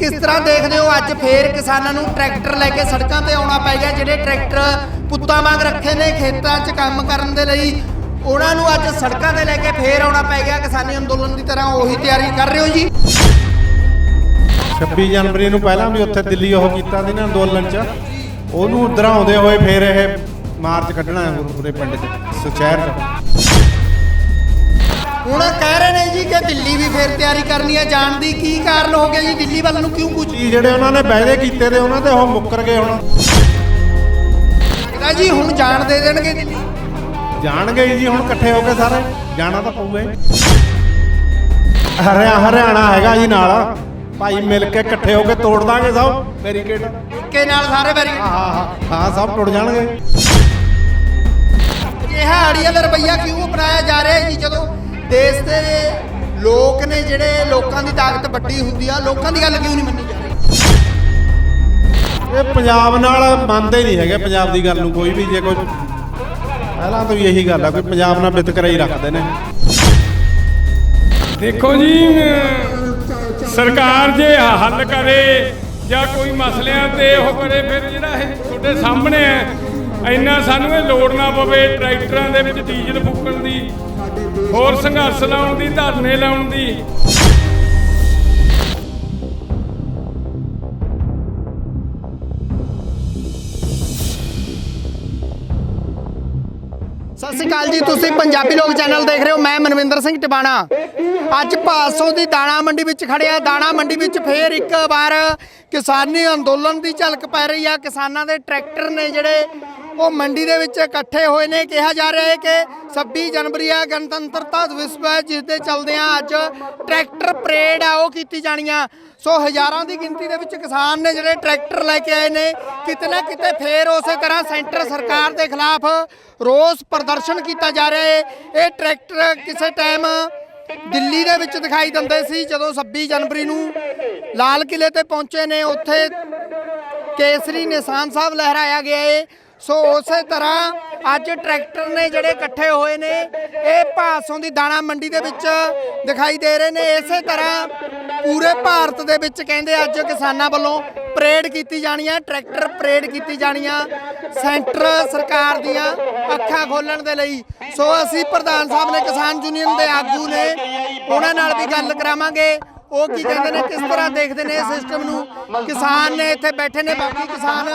ਕਿਸ ਤਰ੍ਹਾਂ ਦੇਖਦੇ ਹੋ? ਅੱਜ ਫੇਰ ਕਿਸਾਨਾਂ ਨੂੰ ਟਰੈਕਟਰ ਲੈ ਕੇ ਸੜਕਾਂ ਤੇ ਆਉਣਾ ਪੈ ਗਿਆ, ਜਿਹੜੇ ਟਰੈਕਟਰ ਪੁੱਤਾਂ ਵਾਂਗ ਰੱਖੇ ਨੇ ਖੇਤਾਂ 'ਚ ਕੰਮ ਕਰਨ ਦੇ ਲਈ। ਉਹਨਾਂ ਨੂੰ ਅੱਜ ਸੜਕਾਂ ਤੇ ਲੈ ਕੇ ਫੇਰ ਆਉਣਾ ਪੈ ਗਿਆ। ਕਿਸਾਨੀ ਅੰਦੋਲਨ ਦੀ ਤਰ੍ਹਾਂ ਉਹੀ ਤਿਆਰੀ ਕਰ ਰਹੇ ਹੋ ਜੀ? 26 ਜਨਵਰੀ ਨੂੰ ਪਹਿਲਾਂ ਵੀ ਉੱਥੇ ਦਿੱਲੀ ਉਹ ਕੀਤਾ ਸੀ ਨਾ ਅੰਦੋਲਨ 'ਚ। ਉਹਨੂੰ ਉਧਰ ਆਉਂਦੇ ਹੋਏ ਫੇਰ ਇਹ ਮਾਰਚ ਕੱਢਣਾ ਹੈ ਪੂਰੇ ਪਿੰਡ 'ਚ ਸੁਚਹਿਰ 'ਚ। ਹੁਣ ਕਹਿ ਰਹੇ ਨੇ ਜੀ ਕਿ ਦਿੱਲੀ ਵੀ ਫੇਰ ਤਿਆਰੀ ਕਰਨੀ ਹੈ। ਜਾਣ ਦੀ ਕੀ ਕਾਰਨ ਹੋ ਗਿਆ ਜੀ? ਦਿੱਲੀ ਵੱਲ ਨੂੰ ਕਿਉਂ ਕੁਝ ਜਿਹੜੇ ਉਹਨਾਂ ਨੇ ਵਾਅਦੇ ਕੀਤੇ ਤੇ ਉਹਨਾਂ ਤੇ ਉਹ ਮੁੱਕਰ ਗਏ ਹੁਣ। ਲੱਗਦਾ ਜੀ ਹੁਣ ਜਾਣ ਦੇ ਦੇਣਗੇ ਦਿੱਲੀ। ਜਾਣਗੇ ਜੀ ਹੁਣ ਇਕੱਠੇ ਹੋ ਕੇ ਸਾਰੇ। ਜਾਣਾ ਤਾਂ ਪਊਗਾ ਹੀ। ਹਰਿਆ ਹਰਿਆਣਾ ਹੈਗਾ ਜੀ ਨਾਲ। ਭਾਈ ਮਿਲ ਕੇ ਇਕੱਠੇ ਹੋ ਕੇ ਤੋੜ ਦਾਂਗੇ ਸਭ। ਬੈਰੀਕੇਡ। ਕੇ ਨਾਲ ਸਾਰੇ ਬੈਰੀ ਹਾਂ ਹਾਂ ਹਾਂ। ਸਭ ਟੁੱਟ ਜਾਣਗੇ। ਅਜਿਹਾ ਅੜੀਅਲ ਰਵਈਆ ਕਿਉਂ ਅਪਣਾਇਆ ਜਾ ਰਿਹਾ ਹੈ ਜੀ ਜਦੋਂ ਦੇਸ਼ ਦੇ ਲੋਕ ਨੇ ਜਿਹੜੇ ਲੋਕਾਂ ਦੀ ਤਾਕਤ ਵੱਡੀ ਹੁੰਦੀ ਆ ਲੋਕਾਂ ਦੀ ਗੱਲ ਕਿਉਂ ਨਹੀਂ ਮੰਨੀ ਜਾ ਰਹੀ ਇਹ ਪੰਜਾਬ ਨਾਲ ਮੰਨਦੇ ਨਹੀਂ ਹੈਗੇ ਪੰਜਾਬ ਦੀ ਗੱਲ ਨੂੰ ਕੋਈ ਵੀ ਜੇ ਕੋਈ ਪਹਿਲਾਂ ਤੋਂ ਹੀ ਇਹੀ ਗੱਲ ਆ ਕੋਈ ਪੰਜਾਬ ਨਾਲ ਵਿਤਕਰਾ ਹੀ ਰੱਖਦੇ ਨੇ। ਦੇਖੋ ਜੀ ਅਹ ਸਰਕਾਰ ਜੇ ਹੱਲ ਕਰੇ ਜਾਂ ਕੋਈ ਮਸਲਿਆਂ ਤੇ ਉਹ ਕਰੇ ਫਿਰ ਜਿਹੜਾ ਇਹ ਤੁਹਾਡੇ ਸਾਹਮਣੇ ਹੈ ਇੰਨਾ ਸਾਨੂੰ ਇਹ ਲੋੜ ਨਾ ਪਵੇ ਟਰੈਕਟਰਾਂ ਦੇ ਵਿੱਚ ਡੀਜ਼ਲ ਫੂਕਣ ਦੀ, ਹੋਰ ਸੰਘਰਸ਼ ਲਾਉਣ ਦੀ, ਧਰਨੇ ਲਾਉਣ ਦੀ। ਸਤਿ ਸ਼੍ਰੀ ਅਕਾਲ ਜੀ, ਤੁਸੀਂ ਪੰਜਾਬੀ ਲੋਕ ਚੈਨਲ ਦੇਖ ਰਹੇ ਹੋ, ਮੈਂ ਮਨਵਿੰਦਰ ਸਿੰਘ ਟਿਵਾਣਾ ਅੱਜ ਭਾਸੋਂ ਦੀ ਦਾਣਾ ਮੰਡੀ ਵਿੱਚ ਖੜਿਆ ਦਾਣਾ ਮੰਡੀ ਵਿੱਚ ਫੇਰ ਇੱਕ ਵਾਰ ਕਿਸਾਨੀ ਅੰਦੋਲਨ ਦੀ ਝਲਕ ਪੈ ਰਹੀ ਆ। ਕਿਸਾਨਾਂ ਦੇ ਟਰੈਕਟਰ ਨੇ ਜਿਹੜੇ ਉਹ ਮੰਡੀ ਦੇ ਵਿੱਚ ਇਕੱਠੇ ਹੋਏ ਨੇ, ਕਿਹਾ ਜਾ ਰਿਹਾ ਹੈ ਕਿ 26 ਜਨਵਰੀ ਆ ਗਣਤੰਤਰਤਾ ਦਿਵਸ ਹੈ ਜਿਸ ਦੇ ਚਲਦਿਆਂ ਅੱਜ ਟਰੈਕਟਰ ਪਰੇਡ ਆ ਉਹ ਕੀਤੀ ਜਾਣੀ ਆ। ਸੋ ਹਜ਼ਾਰਾਂ ਦੀ ਗਿਣਤੀ ਦੇ ਵਿੱਚ ਕਿਸਾਨ ਨੇ ਜਿਹੜੇ ਟਰੈਕਟਰ ਲੈ ਕੇ ਆਏ ਨੇ ਕਿਤੇ ਨਾ ਕਿਤੇ ਫੇਰ ਉਸੇ ਤਰ੍ਹਾਂ ਸੈਂਟਰ ਸਰਕਾਰ ਦੇ ਖਿਲਾਫ ਰੋਸ ਪ੍ਰਦਰਸ਼ਨ ਕੀਤਾ ਜਾ ਰਿਹਾ ਹੈ। ਇਹ ਟਰੈਕਟਰ ਕਿਸੇ ਟਾਈਮ ਦਿੱਲੀ ਦੇ ਵਿੱਚ ਦਿਖਾਈ ਦਿੰਦੇ ਸੀ, ਜਦੋਂ 26 ਜਨਵਰੀ ਨੂੰ ਲਾਲ ਕਿਲੇ ਤੇ ਪਹੁੰਚੇ ਨੇ, ਉੱਥੇ ਕੇਸਰੀ ਨਿਸ਼ਾਨ ਸਾਹਿਬ ਲਹਿਰਾਇਆ ਗਿਆ ਏ। ਸੋ ਉਸੇ ਤਰ੍ਹਾਂ ਅੱਜ ਟਰੈਕਟਰ ਨੇ ਜਿਹੜੇ ਇਕੱਠੇ ਹੋਏ ਨੇ, ਇਹ ਭਾਸੋਂ ਦੀ ਦਾਣਾ ਮੰਡੀ ਦੇ ਵਿੱਚ ਦਿਖਾਈ ਦੇ ਰਹੇ ਨੇ। ਇਸੇ ਤਰ੍ਹਾਂ ਪੂਰੇ ਭਾਰਤ ਦੇ ਵਿੱਚ ਕਹਿੰਦੇ ਅੱਜ ਕਿਸਾਨਾਂ ਵੱਲੋਂ ਪਰੇਡ ਕੀਤੀ ਜਾਣੀ ਆ, ਟਰੈਕਟਰ ਪਰੇਡ ਕੀਤੀ ਜਾਣੀ ਆ, ਸੈਂਟਰ ਸਰਕਾਰ ਦੀਆਂ ਅੱਖਾਂ ਖੋਲਣ ਦੇ ਲਈ। ਸੋ ਅਸੀਂ ਪ੍ਰਧਾਨ ਸਾਹਿਬ ਨੇ ਕਿਸਾਨ ਯੂਨੀਅਨ ਦੇ ਆਗੂ ਨੇ, ਉਹਨਾਂ ਨਾਲ ਵੀ ਗੱਲ ਕਰਾਵਾਂਗੇ। ਉਹ ਕੀ ਕਹਿੰਦੇ ਨੇ ਕਿਸ ਤਰ੍ਹਾਂ ਦੇਖਦੇ ਨੇ ਇਸ ਸਿਸਟਮ ਨੂੰ? ਕਿਸਾਨ ਨੇ ਇੱਥੇ ਬੈਠੇ ਨੇ ਬਾਕੀ ਕਿਸਾਨ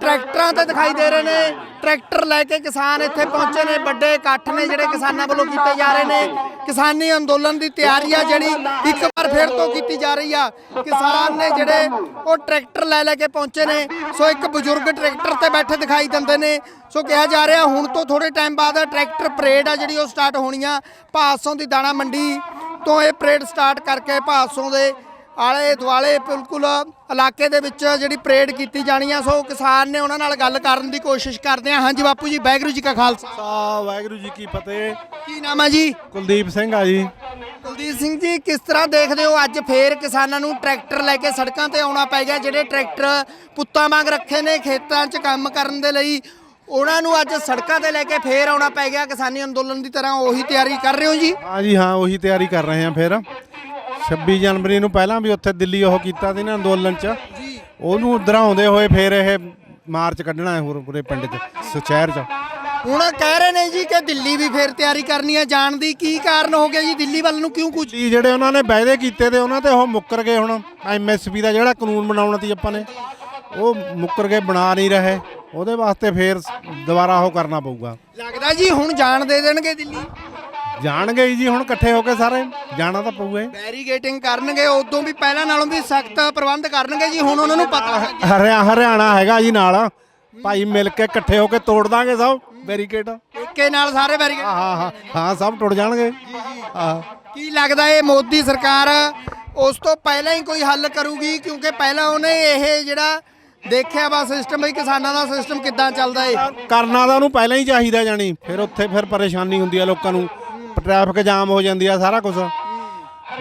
ਟਰੈਕਟਰਾਂ ਤੇ ਦਿਖਾਈ ਦੇ ਰਹੇ ਨੇ। ਟਰੈਕਟਰ ਲੈ ਕੇ ਕਿਸਾਨ ਇੱਥੇ ਪਹੁੰਚੇ ਨੇ ਵੱਡੇ ਇਕੱਠ ਨੇ ਜਿਹੜੇ ਕਿਸਾਨਾਂ ਵੱਲੋਂ ਕੀਤੇ ਜਾ ਰਹੇ ਨੇ। ਕਿਸਾਨੀ ਅੰਦੋਲਨ ਦੀ ਤਿਆਰੀ ਆ ਜਿਹੜੀ ਇੱਕ ਵਾਰ ਫਿਰ ਤੋਂ ਕੀਤੀ ਜਾ ਰਹੀ ਆ। ਕਿਸਾਨ ਨੇ ਜਿਹੜੇ ਉਹ ਟਰੈਕਟਰ ਲੈ ਲੈ ਕੇ ਪਹੁੰਚੇ ਨੇ ਸੋ ਇੱਕ ਬਜ਼ੁਰਗ ਟਰੈਕਟਰ ਤੇ ਬੈਠੇ ਦਿਖਾਈ ਦਿੰਦੇ ਨੇ। ਸੋ ਕਿਹਾ ਜਾ ਰਿਹਾ ਹੁਣ ਤੋਂ ਥੋੜੇ ਟਾਈਮ ਬਾਅਦ ਟਰੈਕਟਰ ਪਰੇਡ ਆ ਜਿਹੜੀ ਉਹ ਸਟਾਰਟ ਹੋਣੀ ਆ। ਭਾਸੋਂ ਦੀ ਦਾਣਾ ਮੰਡੀ ਤੋਂ ਇਹ ਪਰੇਡ ਸਟਾਰਟ ਕਰਕੇ ਭਾਸੋਂ ਦੇ ਆਲੇ ਦੁਆਲੇ ਬਿਲਕੁਲ ਇਲਾਕੇ ਦੇ ਵਿੱਚ ਜਿਹੜੀ ਪਰੇਡ ਕੀਤੀ ਜਾਣੀ ਆ ਸੋ ਕਿਸਾਨ ਨੇ ਉਹਨਾਂ ਨਾਲ ਗੱਲ ਕਰਨ ਦੀ ਕੋਸ਼ਿਸ਼ ਕਰਦੇ ਆ। ਹਾਂਜੀ ਬਾਪੂ ਜੀ ਵਾਹਿਗੁਰੂ ਜੀ ਕਾ ਖਾਲਸਾ। ਸਾ ਵਾਹਿਗੁਰੂ ਜੀ ਕੀ ਫਤਿਹ। ਕੀ ਨਾਮ ਆ ਜੀ? ਕੁਲਦੀਪ ਸਿੰਘ ਆ ਜੀ। ਕੁਲਦੀਪ ਸਿੰਘ ਜੀ ਕਿਸ ਤਰ੍ਹਾਂ ਦੇਖਦੇ ਹੋ ਅੱਜ ਫੇਰ ਕਿਸਾਨਾਂ ਨੂੰ ਟਰੈਕਟਰ ਲੈ ਕੇ ਸੜਕਾਂ ਤੇ ਆਉਣਾ ਪੈ ਗਿਆ ਜਿਹੜੇ ਟਰੈਕਟਰ ਪੁੱਤਾਂ ਵਾਂਗ ਰੱਖੇ ਨੇ ਖੇਤਾਂ 'ਚ ਕੰਮ ਕਰਨ ਦੇ ਲਈ? ਉਹਨਾਂ ਨੂੰ ਅੱਜ ਸੜਕਾਂ ਤੇ ਲੈ ਕੇ ਫੇਰ ਆਉਣਾ ਪੈ ਗਿਆ ਕਿਸਾਨੀ ਅੰਦੋਲਨ ਦੀ ਤਰ੍ਹਾਂ ਉਹੀ ਤਿਆਰੀ ਕਰ ਰਹੇ ਹੋ ਜੀ? ਹਾਂ ਜੀ ਹਾਂ ਉਹੀ ਤਿਆਰੀ ਕਰ ਰਹੇ ਹਾਂ ਫਿਰ। 26 ਜਨਵਰੀ ਨੂੰ ਪਹਿਲਾਂ ਵੀ ਉੱਥੇ ਦਿੱਲੀ ਉਹ ਕੀਤਾ ਸੀ ਨਾ ਅੰਦੋਲਨ 'ਚ। ਉਹਨੂੰ ਉਧਰ ਆਉਂਦੇ ਹੋਏ ਫਿਰ ਇਹ ਮਾਰਚ ਕੱਢਣਾ ਹੈ ਹੋਰ ਪੂਰੇ ਪਿੰਡ 'ਚ ਸੁਚਹਿਰ 'ਚ। ਹੁਣ ਕਹਿ ਰਹੇ ਨੇ ਜੀ ਕਿ ਦਿੱਲੀ ਵੀ ਫੇਰ ਤਿਆਰੀ ਕਰਨੀ ਹੈ। ਜਾਣ ਦੀ ਕੀ ਕਾਰਨ ਹੋ ਗਿਆ ਜੀ? ਦਿੱਲੀ ਵੱਲ ਨੂੰ ਕਿਉਂ ਕੁਝ? ਜਿਹੜੇ ਉਹਨਾਂ ਨੇ ਵਾਅਦੇ ਕੀਤੇ ਤੇ ਉਹਨਾਂ ਤੇ ਉਹ ਮੁੱਕਰ ਗਏ ਹੁਣ। ਐਮਐਸਪੀ ਦਾ ਜਿਹੜਾ ਕਾਨੂੰਨ ਬਣਾਉਣਾ ਸੀ ਆਪਾਂ ਨੇ। ਉਹ ਮੁੱਕਰ ਕੇ ਬਣਾ ਨਹੀਂ ਰਹੇ ਉਹਦੇ ਵਾਸਤੇ ਫੇਰ ਦੁਬਾਰਾ ਉਹ ਕਰਨਾ ਪਊਗਾ। ਲੱਗਦਾ ਜੀ ਹੁਣ ਜਾਣ ਦੇ ਦੇਣਗੇ ਦਿੱਲੀ? ਜਾਣਗੇ ਹੀ ਜੀ ਹੁਣ ਇਕੱਠੇ ਹੋ ਕੇ ਸਾਰੇ ਜਾਣਾ ਤਾਂ ਪਊਗਾ। ਹੀ। ਬੈਰੀਗੇਟਿੰਗ ਕਰਨਗੇ ਉਦੋਂ ਵੀ ਪਹਿਲਾਂ ਨਾਲੋਂ ਵੀ ਸਖਤ ਪ੍ਰਬੰਧ ਕਰਨਗੇ ਜੀ ਹੁਣ ਉਹਨਾਂ ਨੂੰ ਪਤਾ ਹਰਿਆ ਹਰਿਆਣਾ ਹੈਗਾ ਜੀ ਨਾਲ। ਭਾਈ ਮਿਲ ਕੇ ਇਕੱਠੇ ਹੋ ਕੇ ਤੋੜ ਦਾਂਗੇ ਸਭ ਬੈਰੀਕੇਡ। ਹਾਂ ਇੱਕੇ ਨਾਲ ਸਾਰੇ ਬੈਰੀਗੇਟ ਹਾਂ ਹਾਂ ਹਾਂ ਸਭ ਟੁੱਟ ਜਾਣਗੇ। ਹਾਂ। ਕੀ ਲੱਗਦਾ ਇਹ ਮੋਦੀ ਸਰਕਾਰ ਉਸ ਤੋਂ ਪਹਿਲਾਂ ਹੀ ਕੋਈ ਹੱਲ ਕਰੂਗੀ ਕਿਉਂਕਿ ਪਹਿਲਾਂ ਉਹਨੇ ਇਹ ਜਿਹੜਾ ਦੇਖਿਆ ਵਾ ਸਿਸਟਮ ਵੀ ਕਿਸਾਨਾਂ ਦਾ ਸਿਸਟਮ ਕਿੱਦਾਂ ਚੱਲਦਾ ਏ? ਕਰਨਾ ਤਾਂ ਉਹਨੂੰ ਪਹਿਲਾਂ ਹੀ ਚਾਹੀਦਾ ਜਾਣੀ। ਫਿਰ ਉੱਥੇ ਫਿਰ ਪਰੇਸ਼ਾਨੀ ਹੁੰਦੀ ਆ ਲੋਕਾਂ ਨੂੰ। ਟ੍ਰੈਫਿਕ ਜਾਮ ਹੋ ਜਾਂਦੀ ਆ ਸਾਰਾ ਕੁਝ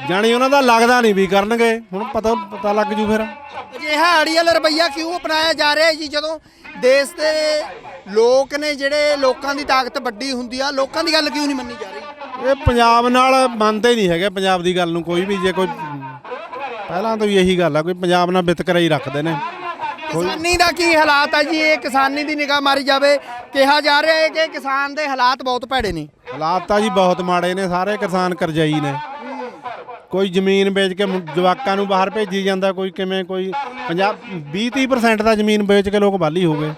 ਜਾਣੀ ਉਹਨਾਂ ਦਾ ਲੱਗਦਾ ਨਹੀਂ ਵੀ ਕਰਨਗੇ। ਹੁਣ ਪਤਾ ਪਤਾ ਲੱਗ ਜੂ ਫਿਰ। ਅਜਿਹਾ ਅੜੀਅਲ ਰਵਈਆ ਕਿਉਂ ਅਪਣਾਇਆ ਜਾ ਰਿਹਾ ਹੈ ਜੀ? ਜਦੋਂ ਦੇਸ਼ ਦੇ ਲੋਕ ਨੇ ਜਿਹੜੇ ਲੋਕਾਂ ਦੀ ਤਾਕਤ ਵੱਡੀ ਹੁੰਦੀ ਆ ਲੋਕਾਂ ਦੀ ਗੱਲ ਕਿਉਂ ਨਹੀਂ ਮੰਨੀ ਜਾ ਰਹੀ? ਇਹ ਪੰਜਾਬ ਨਾਲ ਮੰਨਦੇ ਨਹੀਂ ਹੈਗੇ ਪੰਜਾਬ ਦੀ ਗੱਲ ਨੂੰ ਕੋਈ ਵੀ ਜੇ ਕੋਈ ਪਹਿਲਾਂ ਤੋਂ ਹੀ ਇਹੀ ਗੱਲ ਆ ਕੋਈ ਪੰਜਾਬ ਨਾਲ ਵਿਤਕਰਾ ਹੀ ਰੱਖਦੇ ਨੇ। ਕਿਸਾਨੀ ਦਾ ਕੀ ਹਾਲਾਤ ਆ ਜੀ? ਇਹ ਕਿਸਾਨੀ ਦੀ ਨਿਗਾਹ ਮਾਰੀ ਜਾਵੇ। ਕਿਹਾ ਜਾ ਰਿਹਾ ਹੈ ਕਿ ਕਿਸਾਨ ਦੇ ਹਾਲਾਤ ਬਹੁਤ ਭੈੜੇ ਨੇ। ਹਾਲਾਤ ਤਾਂ ਜੀ ਬਹੁਤ ਮਾੜੇ ਨੇ, ਸਾਰੇ ਕਿਸਾਨ ਕਰਜ਼ਾਈ ਨੇ। ਕੋਈ ਜ਼ਮੀਨ ਵੇਚ ਕੇ ਜਵਾਕਾਂ ਨੂੰ ਬਾਹਰ ਭੇਜੀ ਜਾਂਦਾ, ਕੋਈ ਕਿਵੇਂ, ਕੋਈ 50 20 30% ਦਾ ਜ਼ਮੀਨ ਵੇਚ ਕੇ ਲੋਕ ਬਾਲੀ ਹੋ ਗਏ।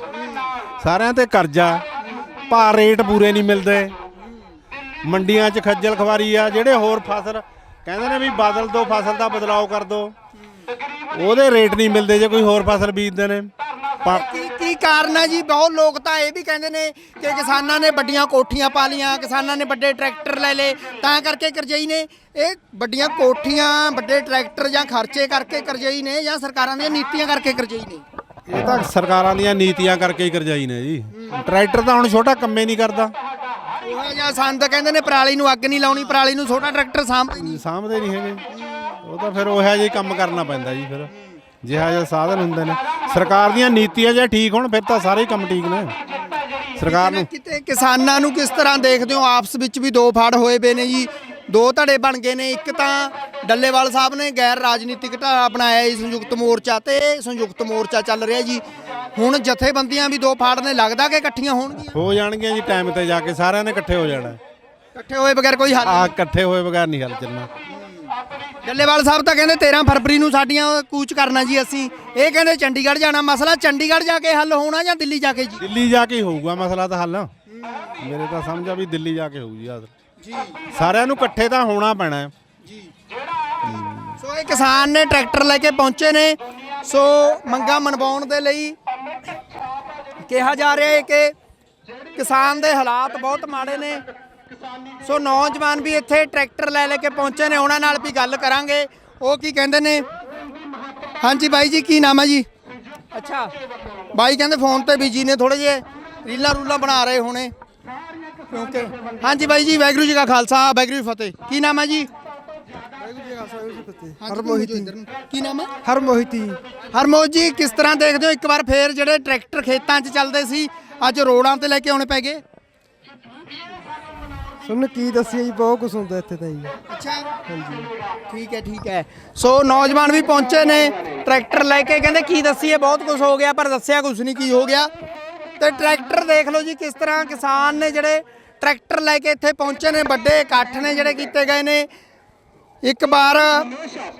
ਸਾਰਿਆਂ ਤੇ ਕਰਜ਼ਾ, ਭਾਅ ਰੇਟ ਪੂਰੇ ਨਹੀਂ ਮਿਲਦੇ। ਮੰਡੀਆਂ 'ਚ ਖੱਜਲ ਖਵਾਰੀ ਆ, ਜਿਹੜੇ ਹੋਰ ਫਸਲ, ਕਹਿੰਦੇ ਨੇ ਵੀ ਬਦਲ ਦੋ ਫਸਲ ਦਾ ਬਦਲਾਓ ਕਰ ਦੋ। ਉਹਦੇ ਰੇਟ ਨਹੀਂ ਮਿਲਦੇ ਜੇ ਕੋਈ ਹੋਰ ਫਸਲ ਬੀਜਦੇ ਨੇ। ਪਾ- ਕੀ ਕੀ ਕਾਰਨ ਹੈ ਜੀ? ਬਹੁਤ ਲੋਕ ਤਾਂ ਇਹ ਵੀ ਕਹਿੰਦੇ ਨੇ ਕਿ ਕਿਸਾਨਾਂ ਨੇ ਵੱਡੀਆਂ ਕੋਠੀਆਂ ਪਾ ਲੀਆਂ ਕਿਸਾਨਾਂ ਨੇ ਵੱਡੇ ਟਰੈਕਟਰ ਲੈ ਲਏ ਤਾਂ ਕਰਕੇ ਕਰਜ਼ਈ ਨੇ। ਇਹ ਵੱਡੀਆਂ ਕੋਠੀਆਂ ਵੱਡੇ ਟਰੈਕਟਰ ਜਾਂ ਖਰਚੇ ਕਰਕੇ ਕਰਜ਼ਈ ਨੇ ਜਾਂ ਸਰਕਾਰਾਂ ਦੀਆਂ ਨੀਤੀਆਂ ਕਰਕੇ ਕਰਜ਼ਈ ਨੇ? ਇਹ ਤਾਂ ਸਰਕਾਰਾਂ ਦੀਆਂ ਨੀਤੀਆਂ ਕਰਕੇ ਹੀ ਕਰਜ਼ਾਈ ਨੇ ਜੀ। ਟਰੈਕਟਰ ਤਾਂ ਹੁਣ ਛੋਟਾ ਕੰਮੇ ਨਹੀਂ ਕਰਦਾ। ਉਹ ਜਾਂ ਸੰਦ ਕਹਿੰਦੇ ਨੇ ਪਰਾਲੀ ਨੂੰ ਅੱਗ ਨਹੀਂ ਲਾਉਣੀ ਪਰਾਲੀ ਨੂੰ ਛੋਟਾ ਟਰੈਕਟਰ ਸਾਂਭਦੇ ਨਹੀਂ। ਸਾਂਭਦੇ ਨਹੀਂ ਹੈਗੇ। ਉਹ ਤਾਂ ਫਿਰ ਉਹੋ ਹੀ ਕੰਮ ਕਰਨਾ ਪੈਂਦਾ ਜੀ ਫਿਰ। ਜਿਹਾ ਜਿਹਾ ਸਾਧਨ ਹੁੰਦੇ ਨੇ। ਸਰਕਾਰ ਦੀਆਂ ਨੀਤੀਆਂ ਜੇ ਠੀਕ ਹੋਣ ਫਿਰ ਤਾਂ ਸਾਰੇ ਹੀ ਕੰਮ ਠੀਕ ਨੇ। ਸਰਕਾਰ ਨੂੰ ਕਿਤੇ ਕਿਸਾਨਾਂ ਨੂੰ ਕਿਸ ਤਰ੍ਹਾਂ ਦੇਖਦੇ ਹੋ? ਆਪਸ ਵਿੱਚ ਵੀ ਦੋ ਫਾੜ ਹੋਏ ਪਏ ਨੇ ਜੀ। ਦੋ ਧੜੇ ਬਣ ਗਏ ਨੇ। ਇੱਕ ਤਾਂ ਡੱਲੇਵਾਲ ਸਾਹਿਬ ਨੇ ਗੈਰ ਰਾਜਨੀਤਿਕ ਧੜਾ ਬਣਾਇਆ ਜੀ ਸੰਯੁਕਤ ਮੋਰਚਾ ਤੇ। ਸੰਯੁਕਤ ਮੋਰਚਾ ਚੱਲ ਰਿਹਾ ਜੀ। ਹੁਣ ਜਥੇਬੰਦੀਆਂ ਵੀ ਦੋ ਫਾੜ ਨੇ। ਲੱਗਦਾ ਕਿ ਇਕੱਠੀਆਂ ਹੋਣਗੀਆਂ? ਹੋ ਜਾਣਗੀਆਂ ਜੀ। ਟਾਈਮ ਤੇ ਜਾ ਕੇ ਸਾਰਿਆਂ ਨੇ ਇਕੱਠੇ ਹੋ ਜਾਣਾ। ਇਕੱਠੇ ਹੋਏ ਬਗੈਰ ਕੋਈ ਹੱਲ ਆ ਇਕੱਠੇ ਹੋਏ ਬਗੈਰ ਨਹੀਂ ਹੱਲ ਚੱਲਣਾ। ਡੱਲੇਵਾਲ ਸਾਹਿਬ ਤਾਂ ਕਹਿੰਦੇ 13 ਫਰਵਰੀ ਨੂੰ ਸਾਡੀਆਂ ਕੂਚ ਕਰਨਾ ਜੀ ਅਸੀਂ। ਇਹ ਕਹਿੰਦੇ ਚੰਡੀਗੜ੍ਹ ਜਾਣਾ ਮਸਲਾ ਚੰਡੀਗੜ੍ਹ ਜਾ ਕੇ ਹੱਲ ਹੋਣਾ ਜਾਂ ਦਿੱਲੀ ਜਾ ਕੇ ਜੀ? ਦਿੱਲੀ ਜਾ ਕੇ ਹੀ ਹੋਊਗਾ ਮਸਲਾ ਤਾਂ ਹੱਲ। ਮੇਰੇ ਤਾਂ ਸਮਝ ਆ ਵੀ ਦਿੱਲੀ ਜਾ ਕੇ ਹੋਊ ਜੀ ਆਦਰ ਜੀ। ਸਾਰਿਆਂ ਨੂੰ ਇਕੱਠੇ ਤਾਂ ਹੋਣਾ ਪੈਣਾ ਹੈ। ਸੋ ਇਹ ਕਿਸਾਨ ਨੇ ਟਰੈਕਟਰ ਲੈ ਕੇ ਪਹੁੰਚੇ ਨੇ। ਸੋ ਮੰਗਾ ਮਨਵਾਉਣ ਦੇ ਲਈ ਕਿਹਾ ਜਾ ਰਿਹਾ ਹੈ ਕਿ ਕਿਸਾਨ ਦੇ ਹਾਲਾਤ ਬਹੁਤ ਮਾੜੇ ਨੇ। ਸੋ ਨੌਜਵਾਨ ਵੀ ਇੱਥੇ ਟਰੈਕਟਰ ਲੈ ਲੈ ਕੇ ਪਹੁੰਚੇ ਨੇ ਉਹਨਾਂ ਨਾਲ ਵੀ ਗੱਲ ਕਰਾਂਗੇ। ਉਹ ਕੀ ਕਹਿੰਦੇ ਨੇ? ਹਾਂਜੀ ਬਾਈ ਜੀ ਕੀ ਨਾਮ ਹੈ ਜੀ? ਅੱਛਾ। ਬਾਈ ਕਹਿੰਦੇ ਫੋਨ ਤੇ ਬਿਜ਼ੀ ਨੇ ਥੋੜੇ ਜਿਹੇ ਰੀਲਾਂ ਰੂਲਾਂ ਬਣਾ ਰਹੇ ਹੋਣੇ। ਕਿਉਂਕਿ ਹਾਂਜੀ ਬਾਈ ਜੀ ਵਾਹਿਗੁਰੂ ਜੀ ਕਾ ਖਾਲਸਾ ਵਾਹਿਗੁਰੂ ਜੀ ਕੀ ਫਤਿਹ। ਕੀ ਨਾਮ ਹੈ ਜੀ? ਹਰਮੋਹਿਤੀ ਕੀ ਨਾਮ ਹੈ ਹਰਮੋਹਿਤੀ ਹਰਮੋਹ ਜੀ ਕਿਸ ਤਰ੍ਹਾਂ ਦੇਖਦੇ ਹੋ? ਇੱਕ ਵਾਰ ਫੇਰ ਜਿਹੜੇ ਟਰੈਕਟਰ ਖੇਤਾਂ 'ਚ ਚੱਲਦੇ ਸੀ ਅੱਜ ਰੋਡਾਂ ਤੇ ਲੈ ਕੇ ਆਉਣੇ ਪੈ ਗਏ। ਤੁਹਾਨੂੰ ਕੀ ਦੱਸਿਆ ਜੀ ਬਹੁਤ ਕੁਝ ਹੁੰਦਾ ਇੱਥੇ ਤਾਂ ਜੀ। ਅੱਛਾ। ਹਾਂਜੀ। ਠੀਕ ਹੈ ਠੀਕ ਹੈ। ਸੋ ਨੌਜਵਾਨ ਵੀ ਪਹੁੰਚੇ ਨੇ ਟਰੈਕਟਰ ਲੈ ਕੇ ਕਹਿੰਦੇ ਕੀ ਦੱਸੀਏ ਬਹੁਤ ਕੁਝ ਹੋ ਗਿਆ ਪਰ ਦੱਸਿਆ ਕੁਝ ਨਹੀਂ ਕੀ ਹੋ ਗਿਆ। ਤੇ ਟਰੈਕਟਰ ਦੇਖ ਲਓ ਜੀ ਕਿਸ ਤਰ੍ਹਾਂ ਕਿਸਾਨ ਨੇ ਜਿਹੜੇ ਟਰੈਕਟਰ ਲੈ ਕੇ ਇੱਥੇ ਪਹੁੰਚੇ ਨੇ ਵੱਡੇ ਇਕੱਠ ਨੇ ਜਿਹੜੇ ਕੀਤੇ ਗਏ ਨੇ। ਇੱਕ ਵਾਰ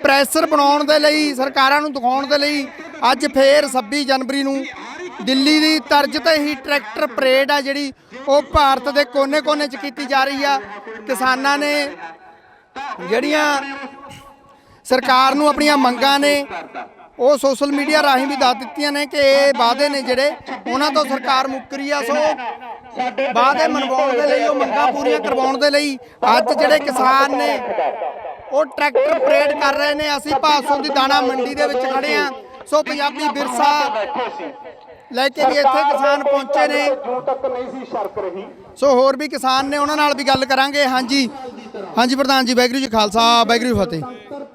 ਪ੍ਰੈਸ਼ਰ ਬਣਾਉਣ ਦੇ ਲਈ ਸਰਕਾਰਾਂ ਨੂੰ ਦਿਖਾਉਣ ਦੇ ਲਈ ਅੱਜ ਫੇਰ 26 ਜਨਵਰੀ ਨੂੰ ਦਿੱਲੀ ਦੀ ਤਰਜ਼ ਤੇ ਹੀ ਟਰੈਕਟਰ ਪਰੇਡ ਆ ਜਿਹੜੀ ਉਹ ਭਾਰਤ ਦੇ ਕੋਨੇ-ਕੋਨੇ 'ਚ ਕੀਤੀ ਜਾ ਰਹੀ ਆ। ਕਿਸਾਨਾਂ ਨੇ ਜਿਹੜੀਆਂ ਸਰਕਾਰ ਨੂੰ ਆਪਣੀਆਂ ਮੰਗਾਂ ਨੇ, ਉਹ ਸੋਸ਼ਲ ਮੀਡੀਆ ਰਾਹੀਂ ਵੀ ਦੱਸ ਦਿੱਤੀਆਂ ਨੇ ਕਿ ਇਹ ਵਾਅਦੇ ਨੇ ਜਿਹੜੇ, ਉਹਨਾਂ ਤੋਂ ਸਰਕਾਰ ਮੁੱਕਰੀ ਆ। ਸੋ ਵਾਅਦੇ ਮਨਵਾਉਣ ਦੇ ਲਈ, ਉਹ ਮੰਗਾਂ ਪੂਰੀਆਂ ਕਰਵਾਉਣ ਦੇ ਲਈ ਅੱਜ ਜਿਹੜੇ ਕਿਸਾਨ ਨੇ, ਉਹ ਟਰੈਕਟਰ ਪਰੇਡ ਕਰ ਰਹੇ ਨੇ। ਅਸੀਂ ਭਾਸੋਂ ਦੀ ਦਾਣਾ ਮੰਡੀ ਦੇ ਵਿੱਚ ਖੜੇ ਆ। ਸੋ ਪੰਜਾਬੀ ਵਿਰਸਾ ਲੈ ਕੇ ਵੀ ਇੱਥੇ ਕਿਸਾਨ ਪਹੁੰਚੇ ਨੇ। ਸੋ ਹੋਰ ਵੀ ਕਿਸਾਨ ਨੇ ਉਹਨਾਂ ਨਾਲ ਵੀ ਗੱਲ ਕਰਾਂਗੇ। ਹਾਂਜੀ। ਹਾਂਜੀ ਪ੍ਰਧਾਨ ਜੀ ਵਾਹਿਗੁਰੂ ਜੀ ਖਾਲਸਾ ਵਾਹਿਗੁਰੂ ਜੀ ਫਤਿਹ।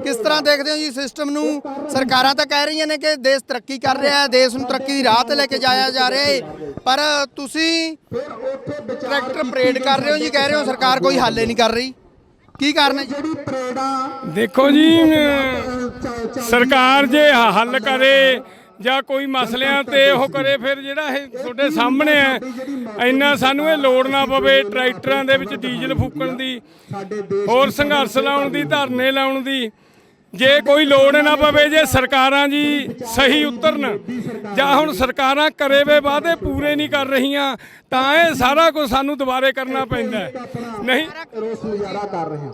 ਕਿਸ ਤਰ੍ਹਾਂ ਦੇਖਦੇ ਹੋ ਜੀ ਸਿਸਟਮ ਨੂੰ? ਸਰਕਾਰਾਂ ਤਾਂ ਕਹਿ ਰਹੀਆਂ ਨੇ ਕਿ ਦੇਸ਼ ਤਰੱਕੀ ਕਰ ਰਿਹਾ ਹੈ ਦੇਸ਼ ਨੂੰ ਤਰੱਕੀ ਦੀ ਰਾਹ ਤੇ ਲੈ ਕੇ ਜਾਇਆ ਜਾ ਰਿਹਾ ਹੈ ਪਰ ਤੁਸੀਂ ਟਰੈਕਟਰ ਪਰੇਡ ਕਰ ਰਹੇ ਹੋ ਜੀ ਕਹਿ ਰਹੇ ਹੋ ਸਰਕਾਰ ਕੋਈ ਹੱਲ ਨਹੀਂ ਕਰ ਰਹੀ। ਕੀ ਕਾਰਨ ਹੈ ਜੀ? ਦੇਖੋ ਜੀ ਸਰਕਾਰ ਜੇ ਹੱਲ ਕਰੇ ਜਾਂ ਕੋਈ ਮਸਲਿਆਂ ਤੇ ਉਹ ਕਰੇ ਫਿਰ ਜਿਹੜਾ ਇਹ ਤੁਹਾਡੇ ਸਾਹਮਣੇ ਹੈ ਇੰਨਾ ਸਾਨੂੰ ਇਹ ਲੋੜ ਨਾ ਪਵੇ ਟਰੈਕਟਰਾਂ ਦੇ ਵਿੱਚ ਡੀਜ਼ਲ ਫੂਕਣ ਦੀ ਹੋਰ ਸੰਘਰਸ਼ ਲਾਉਣ ਦੀ ਧਰਨੇ ਲਾਉਣ ਦੀ। ਜੇ ਕੋਈ ਲੋੜ ਨਾ ਪਵੇ ਜੇ ਸਰਕਾਰਾਂ ਜੀ ਸਹੀ ਉਤਰਨ ਜਾਂ ਹੁਣ ਸਰਕਾਰਾਂ ਕਰੇ ਵੇ ਵਾਅਦੇ ਪੂਰੇ ਨਹੀਂ ਕਰ ਰਹੀਆਂ ਤਾਂ ਇਹ ਸਾਰਾ ਕੁਝ ਸਾਨੂੰ ਦੁਬਾਰੇ ਕਰਨਾ ਪੈਂਦਾ ਹੈ। ਨਹੀਂ।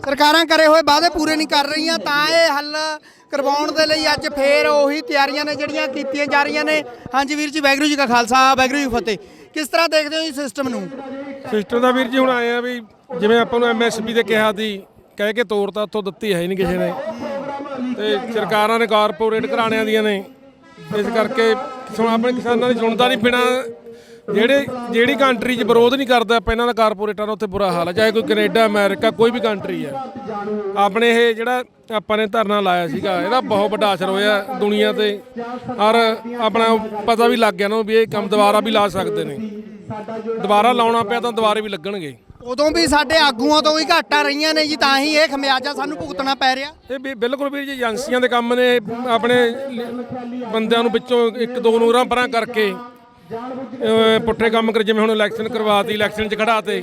ਸਰਕਾਰਾਂ ਕਰੇ ਹੋਏ ਵਾਅਦੇ ਪੂਰੇ ਨਹੀਂ ਕਰ ਰਹੀਆਂ ਤਾਂ ਇਹ ਹੱਲ ਕਰਵਾਉਣ ਦੇ ਲਈ ਅੱਜ ਫੇਰ ਉਹੀ ਤਿਆਰੀਆਂ ਨੇ ਜਿਹੜੀਆਂ ਕੀਤੀਆਂ ਜਾ ਰਹੀਆਂ ਨੇ। ਹਾਂਜੀ ਵੀਰ ਜੀ ਵਾਹਿਗੁਰੂ ਜੀ ਕਾ ਖਾਲਸਾ ਵਾਹਿਗੁਰੂ ਜੀ ਫਤਿਹ। ਕਿਸ ਤਰ੍ਹਾਂ ਦੇਖਦੇ ਹੋ ਜੀ ਸਿਸਟਮ ਨੂੰ? ਸਿਸਟਰ ਦਾ ਵੀਰ ਜੀ ਹੁਣ ਆਏ ਆ ਵੀ ਜਿਵੇਂ ਆਪਾਂ ਨੂੰ ਐਮਐਸਪੀ ਤੇ ਕਿਹਾ ਸੀ ਕਹਿ ਕੇ ਤੋੜਤਾ ਉੱਥੋਂ ਦਿੱਤੀ ਹੈ ਹੀ ਨਹੀਂ ਕਿਸੇ ਨੇ। ਤੇ ਸਰਕਾਰਾਂ ਨੇ ਕਾਰਪੋਰੇਟ ਘਰਾਣਿਆਂ ਦੀਆਂ ਨੇ। ਇਸ ਕਰਕੇ ਸੁਣ ਆਪਣੇ ਕਿਸਾਨਾਂ ਦੀ ਸੁਣਦਾ ਨਹੀਂ ਬਿਨਾ ਜਿਹੜੇ ਜਿਹੜੀ ਕੰਟਰੀ 'ਚ ਵਿਰੋਧ ਨਹੀਂ ਕਰਦਾ ਪਹਿਲਾਂ ਦਾ ਕਾਰਪੋਰੇਟਾਂ ਦਾ ਉੱਥੇ ਬੁਰਾ ਹਾਲ ਹੈ ਚਾਹੇ ਕੋਈ ਕੈਨੇਡਾ, ਅਮਰੀਕਾ, ਕੋਈ ਵੀ ਕੰਟਰੀ ਹੈ ਆਪਣੇ ਇਹ ਜਿਹੜਾ ਆਪਾਂ ਨੇ ਧਰਨਾ ਲਾਇਆ ਸੀਗਾ, ਇਹਦਾ ਬਹੁਤ ਵੱਡਾ ਅਸਰ ਹੋਇਆ ਦੁਨੀਆ ਤੇ। ਔਰ ਆਪਣਾ ਪਤਾ ਵੀ ਲੱਗ ਗਿਆ ਨਾ ਵੀ ਇਹ ਕੰਮ ਦੁਬਾਰਾ ਵੀ ਲਾ ਸਕਦੇ ਨੇ। ਦੁਬਾਰਾ ਲਾਉਣਾ ਪਿਆ ਤਾਂ ਦੁਬਾਰੇ ਵੀ ਲੱਗਣਗੇ। ਉਦੋਂ ਵੀ ਸਾਡੇ ਆਗੂਆਂ ਤੋਂ ਹੀ ਘਾਟਾਂ ਰਹੀਆਂ ਨੇ ਜੀ, ਤਾਂ ਹੀ ਇਹ ਖਮਿਆਜਾ ਸਾਨੂੰ ਭੁਗਤਣਾ ਪੈ ਰਿਹਾ। ਇਹ ਵੀ ਬਿਲਕੁਲ ਵੀਰ ਜੀ, ਏਜੰਸੀਆਂ ਦੇ ਕੰਮ ਨੇ, ਆਪਣੇ ਲ- ਬੰਦਿਆਂ ਨੂੰ ਵਿੱਚੋਂ ਇੱਕ ਦੋ ਨੂੰ ਉਰਾਂ ਪਰਾਂ ਕਰਕੇ, ਅਹ, ਪੁੱਠੇ ਕੰਮ ਕਰ, ਜਿਵੇਂ ਹੁਣ ਇਲੈਕਸ਼ਨ ਕਰਵਾਤੀ ਇਲੈਕਸ਼ਨ 'ਚ ਖੜਾ ਤੇ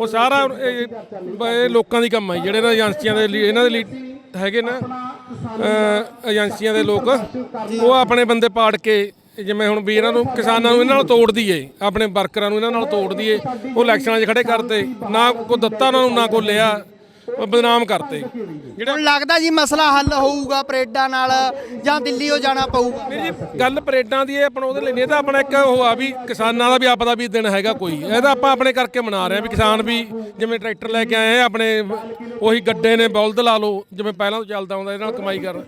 ਉਹ ਸਾਰਾ ਇਹ ਬ- ਇਹ ਲੋਕਾਂ ਦੀ ਕੰਮ ਹੈ ਜਿਹੜੇ ਇਹਨਾਂ ਏਜੰਸੀਆਂ ਦੇ ਲੀ, ਇਹਨਾਂ ਦੇ ਲਈ ਹੈਗੇ ਨਾ, ਅਹ, ਏਜੰਸੀਆਂ ਦੇ ਲੋਕ, ਉਹ ਆਪਣੇ ਬੰਦੇ ਪਾੜ ਕੇ ਜਿਵੇਂ ਹੁਣ ਵੀ ਇਹਨਾਂ ਨੂੰ ਕਿਸਾਨਾਂ ਨੂੰ ਇਹਨਾਂ ਨਾਲ ਤੋੜ ਦਈਏ, ਆਪਣੇ ਵਰਕਰਾਂ ਨੂੰ ਇਹਨਾਂ ਨਾਲ ਤੋੜ ਦਈਏ, ਉਹ ਇਲੈਕਸ਼ਨਾਂ 'ਚ ਖੜੇ ਕਰਤੇ, ਨਾ ਕੋਈ ਦਿੱਤਾ ਉਹਨਾਂ ਨੂੰ, ਨਾ ਕੋਈ ਲਿਆ। ਬਦਨਾਮ ਕਰਤੇ। ਜਿਹੜਾ ਹੁਣ ਲੱਗਦਾ ਜੀ ਮਸਲਾ ਹੱਲ ਹੋਊਗਾ ਪਰੇਡਾਂ ਨਾਲ ਜਾਂ ਦਿੱਲੀ ਉਹ ਜਾਣਾ ਪਊਗਾ। ਵੀਰ ਜੀ ਗੱਲ ਪਰੇਡਾਂ ਦੀ ਇਹ ਆਪਣਾ ਉਹਦੇ ਲਈ ਨਹੀਂ ਇਹ ਤਾਂ ਆਪਣਾ ਇੱਕ ਉਹ ਆ ਵੀ ਕਿਸਾਨਾਂ ਦਾ ਵੀ ਆਪਦਾ ਵੀ ਦਿਨ ਹੈਗਾ ਕੋਈ। ਇਹਦਾ ਆਪਾਂ ਆਪਣੇ ਕਰਕੇ ਮਨਾ ਰਹੇ ਆ ਵੀ ਕਿਸਾਨ ਵੀ ਜਿਵੇਂ ਟਰੈਕਟਰ ਲੈ ਕੇ ਆਏ ਆ ਆਪਣੇ ਉਹੀ ਗੱਡੇ ਨੇ ਬਲਦ ਲਾ ਲਓ ਜਿਵੇਂ ਪਹਿਲਾਂ ਤੋਂ ਚੱਲਦਾ ਆਉਂਦਾ ਇਹਦੇ ਨਾਲ ਕਮਾਈ ਕਰ।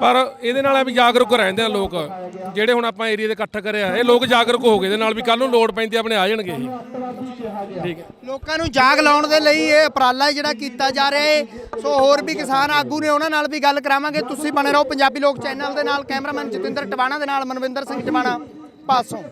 ਪਰ ਇਹਦੇ ਨਾਲ ਆ ਵੀ ਜਾਗਰੂਕ ਰਹਿੰਦੇ ਆ ਲੋਕ ਜਿਹੜੇ ਹੁਣ ਆਪਾਂ ਏਰੀਆ ਦੇ ਇਕੱਠ ਕਰਿਆ ਇਹ ਲੋਕ ਜਾਗਰੂਕ ਹੋ ਗਏ ਇਹਦੇ ਨਾਲ ਵੀ ਕੱਲ ਨੂੰ ਲੋੜ ਪੈਂਦੀ ਆਪਣੇ ਆ ਜਾਣਗੇ ਇਹ। ਠੀਕ ਹੈ। ਲੋਕਾਂ ਨੂੰ ਜਾਗ ਲਾਉਣ ਦੇ ਲਈ ਇਹ ਉਪਰਾਲਾ ਜਿਹੜਾ ਕੀਤਾ ਜਾ ਰਿਹਾ। ਹੈ ਸੋ ਹੋਰ ਵੀ ਕਿਸਾਨ ਆਗੂ ਨੇ ਉਹਨਾਂ ਨਾਲ ਵੀ ਗੱਲ ਕਰਾਵਾਂਗੇ। ਤੁਸੀਂ ਬਣੇ ਰਹੋ ਪੰਜਾਬੀ ਲੋਕ ਚੈਨਲ ਦੇ ਨਾਲ। ਕੈਮਰਾਮੈਨ ਜਤਿੰਦਰ ਟਵਾਣਾ ਦੇ ਨਾਲ ਮਨਵਿੰਦਰ ਸਿੰਘ ਟਵਾਣਾ, ਪਾਸੋਂ।